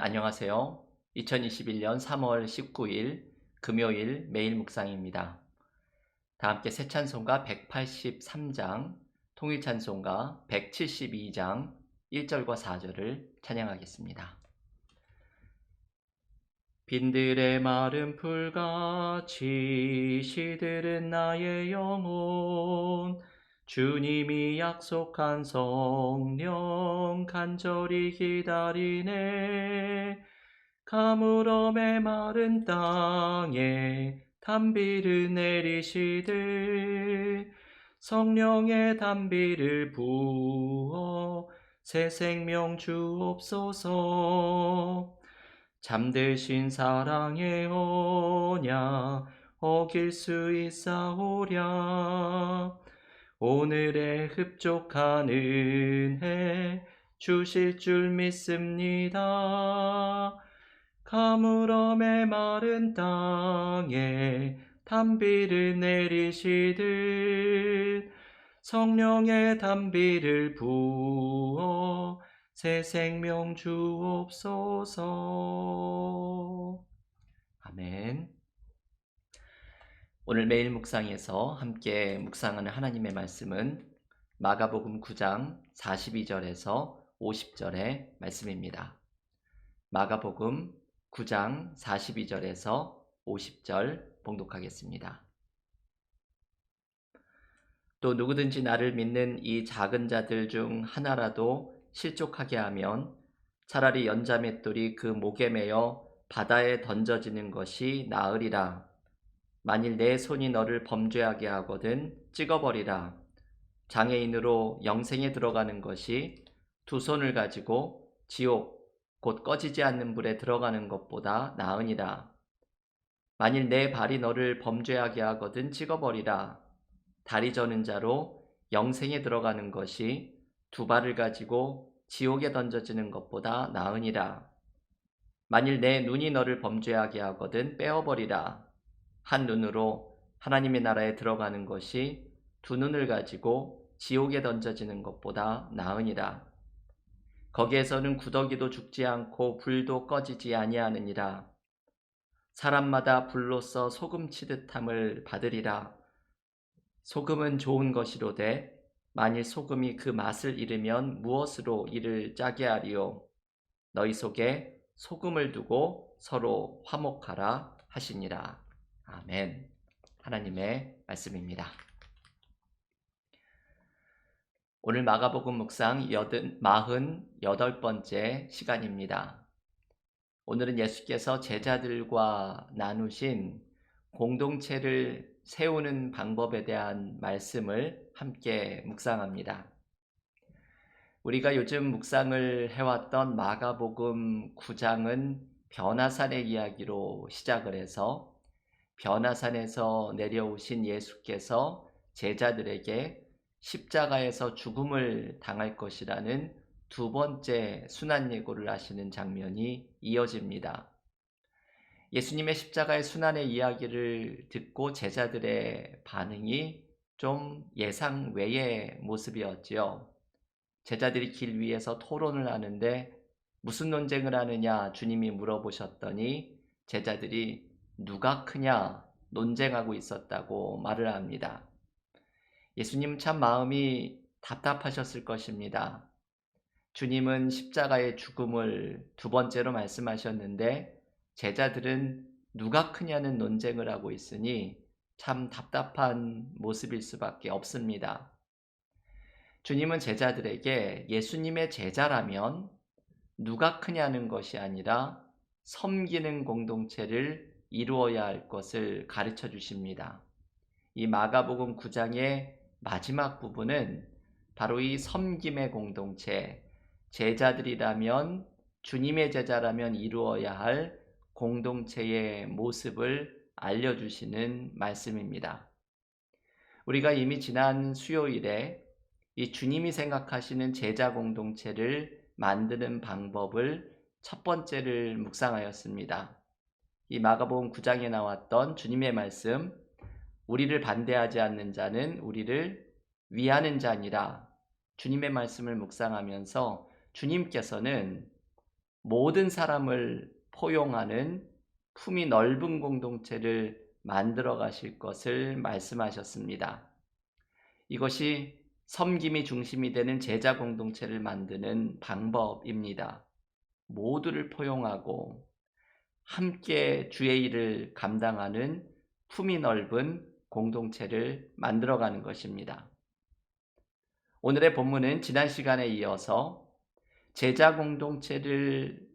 안녕하세요. 2021년 3월 19일 금요일 매일 묵상입니다. 다 함께 새 찬송가 183장, 통일 찬송가 172장 1절과 4절을 찬양하겠습니다. 빈들의 마른 풀같이 시들은 나의 영혼 주님이 약속한 성령 간절히 기다리네. 가물음의 마른 땅에 담비를 내리시되 성령의 담비를 부어 새 생명 주옵소서. 잠드신 사랑의 언약 어길 수 있사오랴 오늘의 흡족한 은혜 주실 줄 믿습니다. 가물음의 마른 땅에 담비를 내리시듯 성령의 담비를 부어 새 생명 주옵소서. 아멘. 오늘 매일 묵상에서 함께 묵상하는 하나님의 말씀은 마가복음 9장 42절에서 50절의 말씀입니다. 마가복음 9장 42절에서 50절 봉독하겠습니다. 또 누구든지 나를 믿는 이 작은 자들 중 하나라도 실족하게 하면 차라리 연자맷돌이 그 목에 매여 바다에 던져지는 것이 나으리라. 만일 내 손이 너를 범죄하게 하거든 찍어버리라. 장애인으로 영생에 들어가는 것이 두 손을 가지고 지옥 곧 꺼지지 않는 불에 들어가는 것보다 나으니라. 만일 내 발이 너를 범죄하게 하거든 찍어버리라. 다리 저는 자로 영생에 들어가는 것이 두 발을 가지고 지옥에 던져지는 것보다 나으니라. 만일 내 눈이 너를 범죄하게 하거든 빼어버리라. 한 눈으로 하나님의 나라에 들어가는 것이 두 눈을 가지고 지옥에 던져지는 것보다 나으니라. 거기에서는 구더기도 죽지 않고 불도 꺼지지 아니하느니라. 사람마다 불로써 소금 치듯함을 받으리라. 소금은 좋은 것이로되 만일 소금이 그 맛을 잃으면 무엇으로 이를 짜게 하리요. 너희 속에 소금을 두고 서로 화목하라 하시니라. 아멘. 하나님의 말씀입니다. 오늘 마가복음 묵상 48번째 시간입니다. 오늘은 예수께서 제자들과 나누신 공동체를 세우는 방법에 대한 말씀을 함께 묵상합니다. 우리가 요즘 묵상을 해왔던 마가복음 9장은 변화산의 이야기로 시작을 해서 변화산에서 내려오신 예수께서 제자들에게 십자가에서 죽음을 당할 것이라는 두 번째 순환 예고를 하시는 장면이 이어집니다. 예수님의 십자가의 순환의 이야기를 듣고 제자들의 반응이 좀 예상 외의 모습이었지요. 제자들이 길 위에서 토론을 하는데 무슨 논쟁을 하느냐 주님이 물어보셨더니 제자들이 누가 크냐 논쟁하고 있었다고 말을 합니다. 예수님 참 마음이 답답하셨을 것입니다. 주님은 십자가의 죽음을 두 번째로 말씀하셨는데 제자들은 누가 크냐는 논쟁을 하고 있으니 참 답답한 모습일 수밖에 없습니다. 주님은 제자들에게 예수님의 제자라면 누가 크냐는 것이 아니라 섬기는 공동체를 이루어야 할 것을 가르쳐 주십니다. 이 마가복음 9장의 마지막 부분은 바로 이 섬김의 공동체, 제자들이라면 주님의 제자라면 이루어야 할 공동체의 모습을 알려주시는 말씀입니다. 우리가 이미 지난 수요일에 이 주님이 생각하시는 제자 공동체를 만드는 방법을 첫 번째를 묵상하였습니다. 이 마가복음 9장에 나왔던 주님의 말씀, 우리를 반대하지 않는 자는 우리를 위하는 자니라. 주님의 말씀을 묵상하면서 주님께서는 모든 사람을 포용하는 품이 넓은 공동체를 만들어 가실 것을 말씀하셨습니다. 이것이 섬김이 중심이 되는 제자 공동체를 만드는 방법입니다. 모두를 포용하고 함께 주의 일을 감당하는 품이 넓은 공동체를 만들어가는 것입니다. 오늘의 본문은 지난 시간에 이어서 제자 공동체를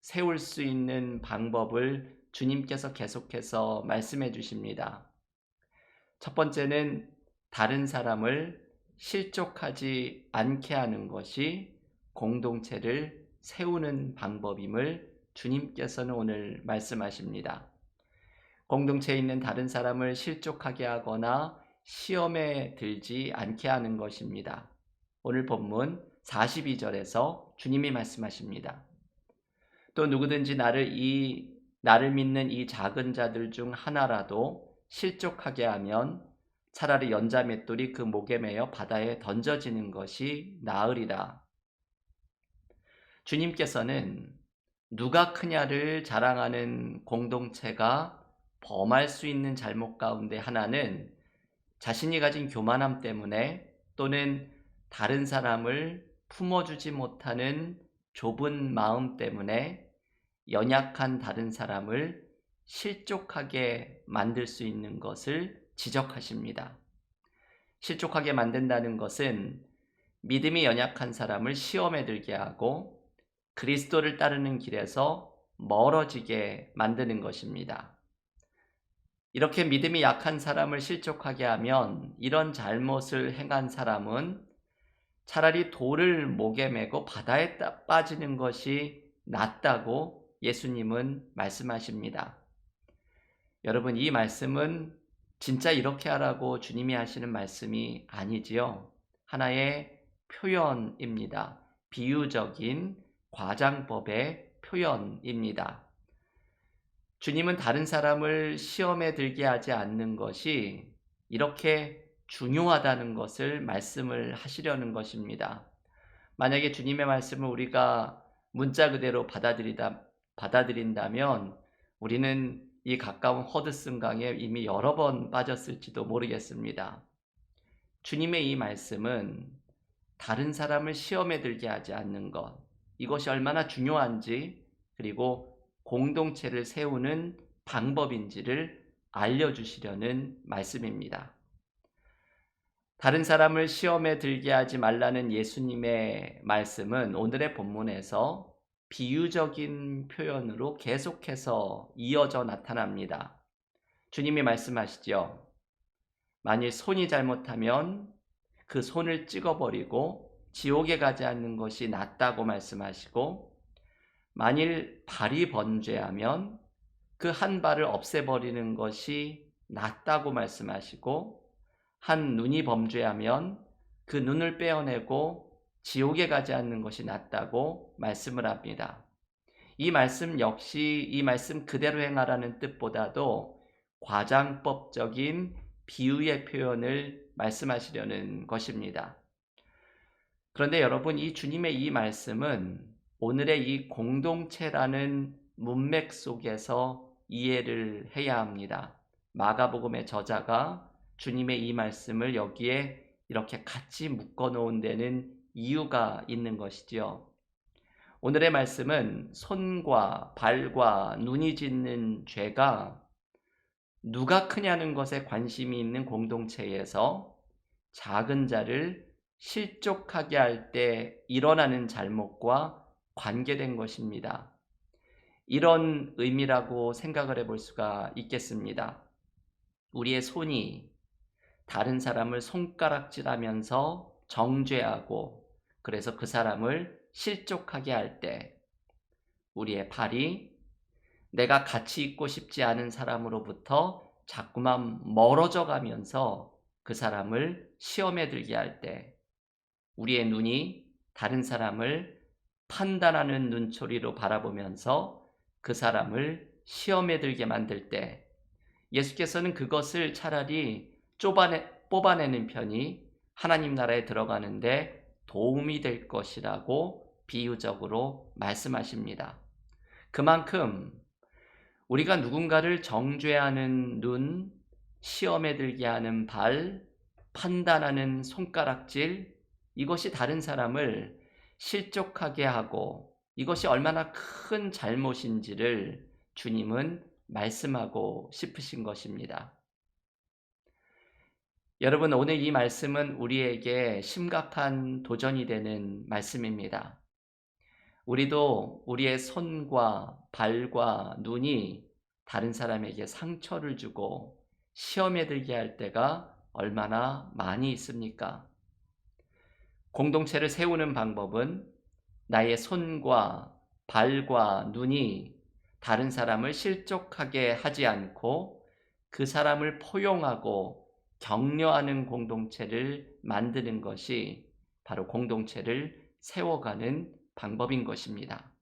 세울 수 있는 방법을 주님께서 계속해서 말씀해 주십니다. 첫 번째는 다른 사람을 실족하지 않게 하는 것이 공동체를 세우는 방법임을 주님께서는 오늘 말씀하십니다. 공동체에 있는 다른 사람을 실족하게 하거나 시험에 들지 않게 하는 것입니다. 오늘 본문 42절에서 주님이 말씀하십니다. 또 누구든지 나를 이 나를 믿는 이 작은 자들 중 하나라도 실족하게 하면 차라리 연자 맷돌이 그 목에 매어 바다에 던져지는 것이 나으리라. 주님께서는 누가 크냐를 자랑하는 공동체가 범할 수 있는 잘못 가운데 하나는 자신이 가진 교만함 때문에 또는 다른 사람을 품어주지 못하는 좁은 마음 때문에 연약한 다른 사람을 실족하게 만들 수 있는 것을 지적하십니다. 실족하게 만든다는 것은 믿음이 연약한 사람을 시험에 들게 하고 그리스도를 따르는 길에서 멀어지게 만드는 것입니다. 이렇게 믿음이 약한 사람을 실족하게 하면 이런 잘못을 행한 사람은 차라리 돌을 목에 메고 바다에 빠지는 것이 낫다고 예수님은 말씀하십니다. 여러분, 이 말씀은 진짜 이렇게 하라고 주님이 하시는 말씀이 아니지요. 하나의 표현입니다. 비유적인 과장법의 표현입니다. 주님은 다른 사람을 시험에 들게 하지 않는 것이 이렇게 중요하다는 것을 말씀을 하시려는 것입니다. 만약에 주님의 말씀을 우리가 문자 그대로 받아들이다, 받아들인다면 우리는 이 가까운 허드슨 강에 이미 여러 번 빠졌을지도 모르겠습니다. 주님의 이 말씀은 다른 사람을 시험에 들게 하지 않는 것, 이것이 얼마나 중요한지, 그리고 공동체를 세우는 방법인지를 알려주시려는 말씀입니다. 다른 사람을 시험에 들게 하지 말라는 예수님의 말씀은 오늘의 본문에서 비유적인 표현으로 계속해서 이어져 나타납니다. 주님이 말씀하시죠. 만일 손이 잘못하면 그 손을 찍어버리고 지옥에 가지 않는 것이 낫다고 말씀하시고 만일 발이 번죄하면 그 한 발을 없애버리는 것이 낫다고 말씀하시고 한 눈이 범죄하면 그 눈을 빼어내고 지옥에 가지 않는 것이 낫다고 말씀을 합니다. 이 말씀 역시 이 말씀 그대로 행하라는 뜻보다도 과장법적인 비유의 표현을 말씀하시려는 것입니다. 그런데 여러분, 이 주님의 이 말씀은 오늘의 이 공동체라는 문맥 속에서 이해를 해야 합니다. 마가복음의 저자가 주님의 이 말씀을 여기에 이렇게 같이 묶어 놓은 데는 이유가 있는 것이지요. 오늘의 말씀은 손과 발과 눈이 짓는 죄가 누가 크냐는 것에 관심이 있는 공동체에서 작은 자를 실족하게 할 때 일어나는 잘못과 관계된 것입니다. 이런 의미라고 생각을 해볼 수가 있겠습니다. 우리의 손이 다른 사람을 손가락질하면서 정죄하고 그래서 그 사람을 실족하게 할 때 우리의 발이 내가 같이 있고 싶지 않은 사람으로부터 자꾸만 멀어져 가면서 그 사람을 시험에 들게 할 때 우리의 눈이 다른 사람을 판단하는 눈초리로 바라보면서 그 사람을 시험에 들게 만들 때 예수께서는 그것을 차라리 좁아내, 뽑아내는 편이 하나님 나라에 들어가는데 도움이 될 것이라고 비유적으로 말씀하십니다. 그만큼 우리가 누군가를 정죄하는 눈, 시험에 들게 하는 발, 판단하는 손가락질, 이것이 다른 사람을 실족하게 하고 이것이 얼마나 큰 잘못인지를 주님은 말씀하고 싶으신 것입니다. 여러분, 오늘 이 말씀은 우리에게 심각한 도전이 되는 말씀입니다. 우리도 우리의 손과 발과 눈이 다른 사람에게 상처를 주고 시험에 들게 할 때가 얼마나 많이 있습니까? 공동체를 세우는 방법은 나의 손과 발과 눈이 다른 사람을 실족하게 하지 않고 그 사람을 포용하고 격려하는 공동체를 만드는 것이 바로 공동체를 세워가는 방법인 것입니다.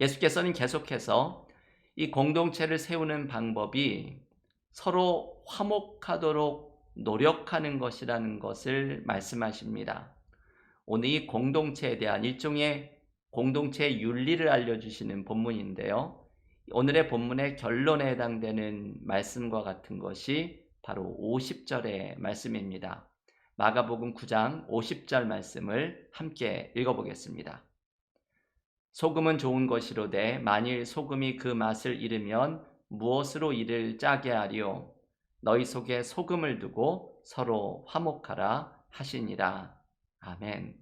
예수께서는 계속해서 이 공동체를 세우는 방법이 서로 화목하도록 노력하는 것이라는 것을 말씀하십니다. 오늘 이 공동체에 대한 일종의 공동체의 윤리를 알려주시는 본문인데요. 오늘의 본문의 결론에 해당되는 말씀과 같은 것이 바로 50절의 말씀입니다. 마가복음 9장 50절 말씀을 함께 읽어보겠습니다. 소금은 좋은 것이로되 만일 소금이 그 맛을 잃으면 무엇으로 이를 짜게 하리요 너희 속에 소금을 두고 서로 화목하라 하시니라. 아멘.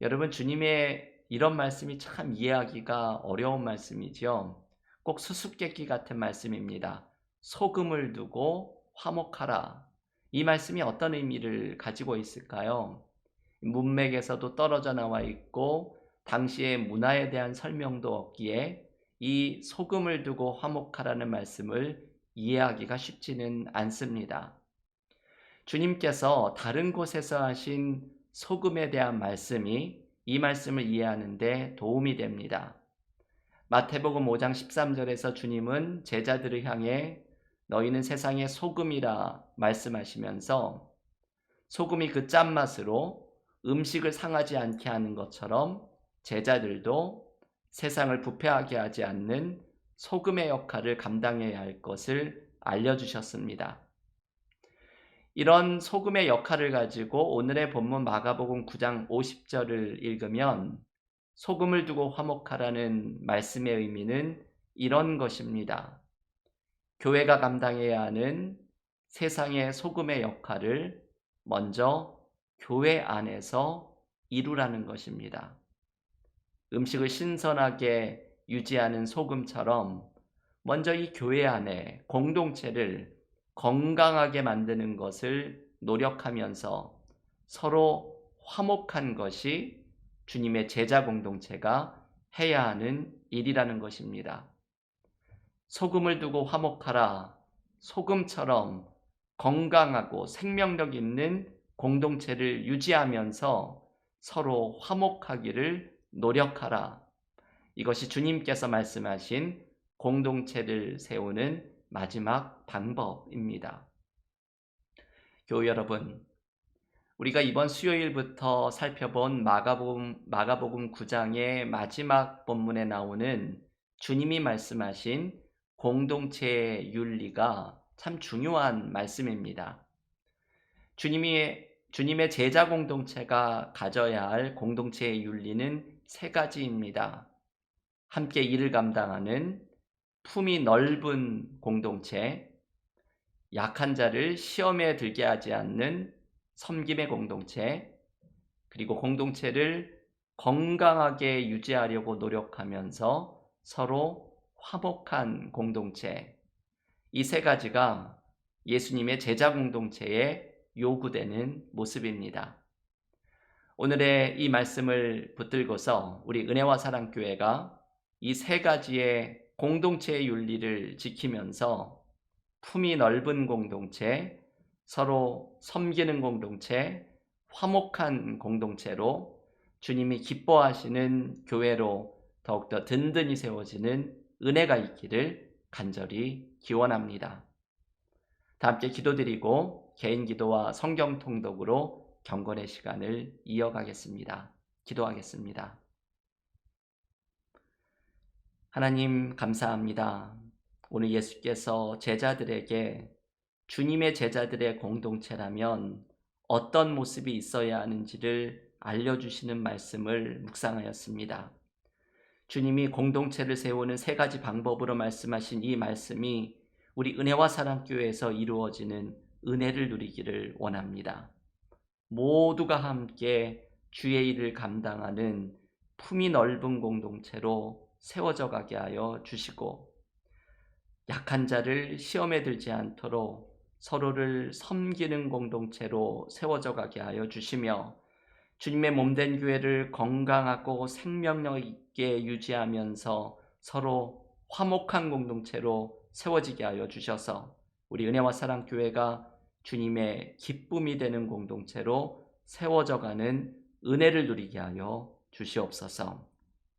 여러분 주님의 이런 말씀이 참 이해하기가 어려운 말씀이죠. 꼭 수수께끼 같은 말씀입니다. 소금을 두고 화목하라. 이 말씀이 어떤 의미를 가지고 있을까요? 문맥에서도 떨어져 나와 있고 당시의 문화에 대한 설명도 없기에 이 소금을 두고 화목하라는 말씀을 이해하기가 쉽지는 않습니다. 주님께서 다른 곳에서 하신 소금에 대한 말씀이 이 말씀을 이해하는데 도움이 됩니다. 마태복음 5장 13절에서 주님은 제자들을 향해 너희는 세상의 소금이라 말씀하시면서 소금이 그 짠맛으로 음식을 상하지 않게 하는 것처럼 제자들도 세상을 부패하게 하지 않는 소금의 역할을 감당해야 할 것을 알려주셨습니다. 이런 소금의 역할을 가지고 오늘의 본문 마가복음 9장 50절을 읽으면 소금을 두고 화목하라는 말씀의 의미는 이런 것입니다. 교회가 감당해야 하는 세상의 소금의 역할을 먼저 교회 안에서 이루라는 것입니다. 음식을 신선하게 유지하는 소금처럼 먼저 이 교회 안에 공동체를 건강하게 만드는 것을 노력하면서 서로 화목한 것이 주님의 제자 공동체가 해야 하는 일이라는 것입니다. 소금을 두고 화목하라. 소금처럼 건강하고 생명력 있는 공동체를 유지하면서 서로 화목하기를 노력하라. 이것이 주님께서 말씀하신 공동체를 세우는 마지막 방법입니다. 교우 여러분, 우리가 이번 수요일부터 살펴본 마가복음, 마가복음 9장의 마지막 본문에 나오는 주님이 말씀하신 공동체의 윤리가 참 중요한 말씀입니다. 주님이 주님의 제자 공동체가 가져야 할 공동체의 윤리는 세 가지입니다. 함께 일을 감당하는 품이 넓은 공동체, 약한 자를 시험에 들게 하지 않는 섬김의 공동체, 그리고 공동체를 건강하게 유지하려고 노력하면서 서로 화목한 공동체, 이 세 가지가 예수님의 제자 공동체에 요구되는 모습입니다. 오늘의 이 말씀을 붙들고서 우리 은혜와 사랑교회가 이 세 가지의 공동체의 윤리를 지키면서 품이 넓은 공동체, 서로 섬기는 공동체, 화목한 공동체로 주님이 기뻐하시는 교회로 더욱더 든든히 세워지는 은혜가 있기를 간절히 기원합니다. 다 함께 기도드리고 개인 기도와 성경 통독으로 경건의 시간을 이어가겠습니다. 기도하겠습니다. 하나님 감사합니다. 오늘 예수께서 제자들에게 주님의 제자들의 공동체라면 어떤 모습이 있어야 하는지를 알려주시는 말씀을 묵상하였습니다. 주님이 공동체를 세우는 세 가지 방법으로 말씀하신 이 말씀이 우리 은혜와 사랑교회에서 이루어지는 은혜를 누리기를 원합니다. 모두가 함께 주의 일을 감당하는 품이 넓은 공동체로 세워져 가게 하여 주시고 약한 자를 시험에 들지 않도록 서로를 섬기는 공동체로 세워져 가게 하여 주시며 주님의 몸된 교회를 건강하고 생명력 있게 유지하면서 서로 화목한 공동체로 세워지게 하여 주셔서 우리 은혜와 사랑 교회가 주님의 기쁨이 되는 공동체로 세워져 가는 은혜를 누리게 하여 주시옵소서.